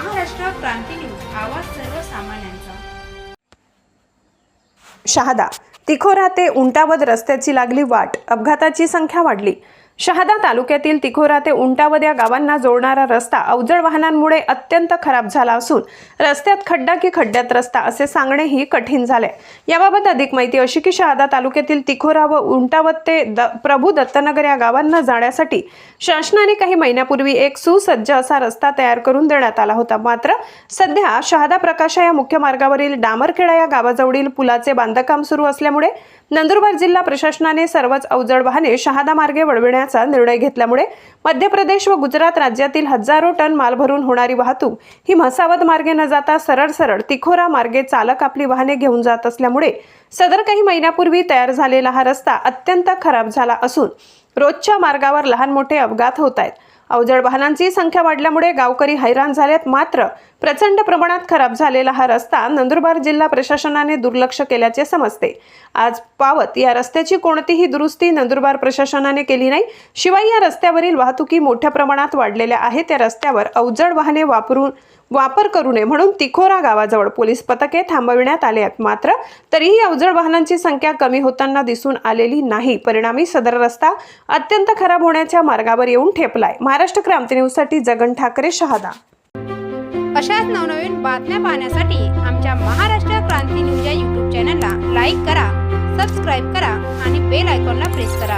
Maharashtra Kranti news आवाज सर्वसामान्यांचा. शहादा तिखोरा ते उंटावद रस्त्याची लागली वाट अपघाताची संख्या वाढली. शहादा तालुक्यातील तिखोरा ते उंटावद या गावांना जोडणारा रस्ता अवजड वाहनांमुळे अत्यंत खराब झाला असून रस्त्यात खड्डा की खड्ड्यात रस्ता असे सांगणेही कठीण झाले. याबाबत अधिक माहिती अशी की शहादा तालुक्यातील तिखोरा व उंटावद ते द प्रभू दत्तनगर या गावांना जाण्यासाठी शासनाने काही महिन्यापूर्वी एक सुसज्ज असा रस्ता तयार करून देण्यात आला होता. मात्र सध्या शहादा प्रकाशा या मुख्य मार्गावरील डामरखेडा या गावाजवळील पुलाचे बांधकाम सुरू असल्यामुळे नंदुरबार जिल्हा प्रशासनाने सर्वच अवजड वाहने शहादा मार्गे करण्याचा निर्णय घेतल्यामुळे मध्य प्रदेश व गुजरात राज्यातील हजारो टन माल भरून होणारी वाहतूक ही म्हसावद मार्गे न जाता सरळ सरळ तिखोरा मार्गे चालक आपली वाहने घेऊन जात असल्यामुळे सदर काही महिन्यापूर्वी तयार झालेला हा रस्ता अत्यंत खराब झाला असून रोजच्या मार्गावर लहान मोठे अपघात होत आहेत. अवजड वाहनांची संख्या वाढल्यामुळे गावकरी हैराण झालेत. मात्र प्रचंड प्रमाणात खराब झालेला हा रस्ता नंदुरबार जिल्हा प्रशासनाने दुर्लक्ष केल्याचे समजते. आज पावत या रस्त्याची कोणतीही दुरुस्ती नंदुरबार प्रशासनाने केली नाही. शिवाय या रस्त्यावरील वाहतुकी मोठ्या प्रमाणात वाढलेल्या आहेत. त्या रस्त्यावर अवजड वाहने वापरून वापर करू नये म्हणून तिखोरा गावाजवळ पोलीस पथके थांबविण्यात आले आहेत. मात्र तरीही अवजड वाहनांची संख्या कमी होताना दिसून आलेली नाही. परिणामी सदर रस्ता अत्यंत खराब होण्याच्या मार्गावर येऊन ठेपलाय. महाराष्ट्र क्रांती न्यूजसाठी जगन ठाकरे शहादा. अशाच नवनवीन बातम्या पाहण्यासाठी आमच्या महाराष्ट्र क्रांती न्यूज या यूट्यूब चॅनलला लाईक करा सबस्क्राईब करा आणि बेल आयकॉनला प्रेस करा.